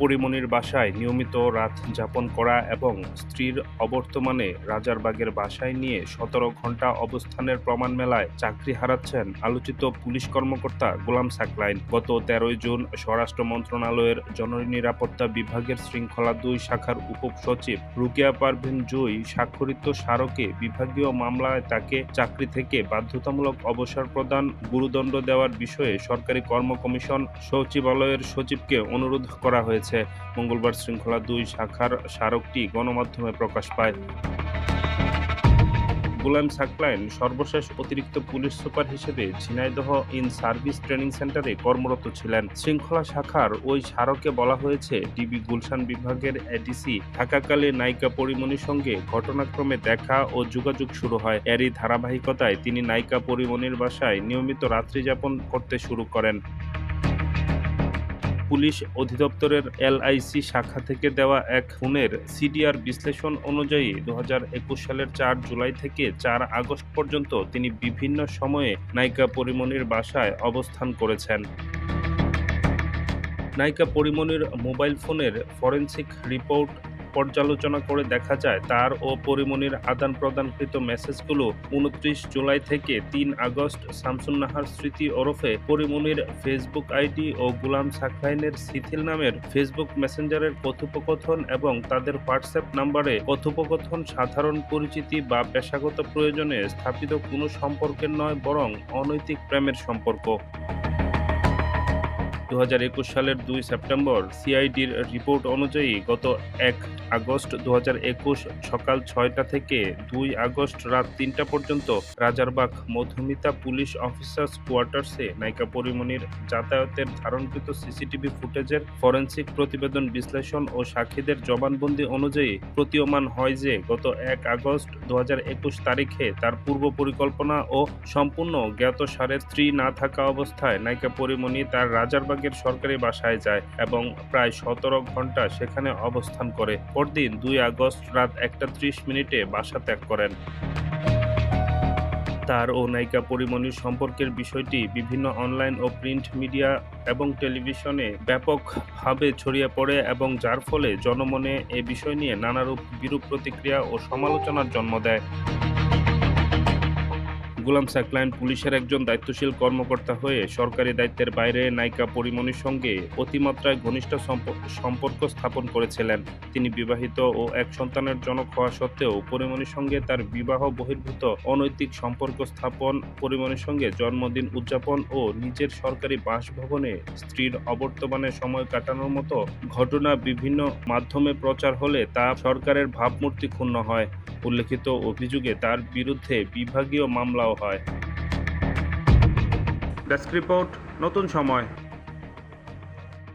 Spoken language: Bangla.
পরিমণির বাসায় নিয়মিত রাত যাপন করা এবং স্ত্রীর অবর্তমানে রাজারবাগের বাসায় নিয়ে সতেরো ঘণ্টা অবস্থানের প্রমাণ মেলায় চাকরি হারাচ্ছেন আলোচিত পুলিশ কর্মকর্তা গোলাম সাকলাইন। গত তেরোই জুন স্বরাষ্ট্র মন্ত্রণালয়ের জননিরাপত্তা বিভাগের শৃঙ্খলা দুই শাখার উপসচিব রুকিয়া পারভিন জুই স্বাক্ষরিত স্মারকে বিভাগীয় মামলায় তাকে চাকরি থেকে বাধ্যতামূলক অবসর প্রদান, গুরুদণ্ড দেওয়ার বিষয়ে সরকারি কর্ম কমিশন সচিবালয়ের সচিবকে অনুরোধ করা হয়েছে। মঙ্গলবার শৃঙ্খলা দুই শাখার স্মারকটি গণমাধ্যমে প্রকাশ পায়। গোলাম সাকলাইন সর্বশেষ অতিরিক্ত পুলিশ সুপার হিসেবে ঝিনাইদহ ইন সার্ভিস ট্রেনিং সেন্টারে কর্মরত ছিলেন। শৃঙ্খলা শাখার ওই স্মারকে বলা হয়েছে, ডিবি গুলশান বিভাগের এডিসি থাকাকালে নায়িকা পরিমণির সঙ্গে ঘটনাক্রমে দেখা ও যোগাযোগ শুরু হয়। এরই ধারাবাহিকতায় তিনি নায়িকা পরিমণির বাসায় নিয়মিত রাত্রি যাপন করতে শুরু করেন। পুলিশ অধিদপ্তরের এলআইসি শাখা থেকে দেওয়া এক ফোনের সিডিআর বিশ্লেষণ অনুযায়ী দু হাজার একুশ সালের চার জুলাই থেকে চার আগস্ট পর্যন্ত তিনি বিভিন্ন সময়ে নায়িকা পরিমণির বাসায় অবস্থান করেছেন। নায়িকা পরিমণির মোবাইল ফোনের ফরেন্সিক রিপোর্ট পর্যালোচনা করে দেখা যায়, তার ও পরিমণির আদান প্রদানকৃত মেসেজগুলো উনত্রিশ জুলাই থেকে তিন আগস্ট শামসুন্নাহার স্মৃতি ওরফে পরিমণির ফেসবুক আইডি ও গুলাম সাকলাইনের সিথিল নামের ফেসবুক মেসেঞ্জারের কথোপকথন এবং তাদের হোয়াটসঅ্যাপ নাম্বারে কথোপকথন, সাধারণ পরিচিতি বা পেশাগত প্রয়োজনে স্থাপিত কোনো সম্পর্কের নয়, বরং অনৈতিক প্রেমের সম্পর্ক। দু হাজার একুশ সালের দুই সেপ্টেম্বর সিআইডির রিপোর্ট অনুযায়ী গত এক আগস্ট দুহাজার একুশ সকাল ছয়টা থেকে দুই আগস্ট রাত তিনটা পর্যন্ত রাজারবাগ, মধুমিতা পুলিশ অফিসার্স কোয়ার্টার্সে নায়িকা পরিমণির যাতায়াতের ধারণকৃত সিসিটিভি ফুটেজের ফরেন্সিক প্রতিবেদন বিশ্লেষণ ও সাক্ষীদের জবানবন্দি অনুযায়ী প্রতীয়মান হয় যে গত এক আগস্ট দু হাজার একুশ তারিখে তার পূর্ব পরিকল্পনা ও সম্পূর্ণ জ্ঞাত সারের স্ত্রী না থাকা অবস্থায় নায়িকা পরিমণি তার রাজারবাগের সরকারি বাসায় যায় এবং প্রায় সতেরো ঘণ্টা সেখানে অবস্থান করে। পরদিন দুই আগস্ট রাত একটা ত্রিশ মিনিটে বাসা ত্যাগ করেন। তার ও নায়িকা পরিমণির সম্পর্কের বিষয়টি বিভিন্ন অনলাইন ও প্রিন্ট মিডিয়া এবং টেলিভিশনে ব্যাপকভাবে ছড়িয়ে পড়ে এবং যার ফলে জনমনে এ বিষয় নিয়ে নানারূপ বিরূপ প্রতিক্রিয়া ও সমালোচনার জন্ম দেয়। গোলাম সাকলাইন পুলিশের একজন দায়িত্বশীল কর্মকর্তা হয়ে সরকারি দায়িত্বের বাইরে নায়িকা পরিমণির সঙ্গে অতিমাত্রায় ঘনিষ্ঠ সম্প- সম্পর্ক স্থাপন করেছিলেন। তিনি বিবাহিত ও এক সন্তানের জনক হওয়া সত্ত্বেও পরিমণির সঙ্গে তার বিবাহ বহির্ভূত অনৈতিক সম্পর্ক স্থাপন পরিমণির সঙ্গে জন্মদিন উদযাপন ও নিজের সরকারি বাসভবনে স্ত্রীর অবর্তমানে সময় কাটানোর মতো ঘটনা বিভিন্ন মাধ্যমে প্রচার হলে তা সরকারের ভাবমূর্তি ক্ষুণ্ণ হয়। উল্লেখিত অভিযোগে তার বিরুদ্ধে বিভাগীয় মামলাও হয়। ডেস্ক রিপোর্ট নতুন সময়।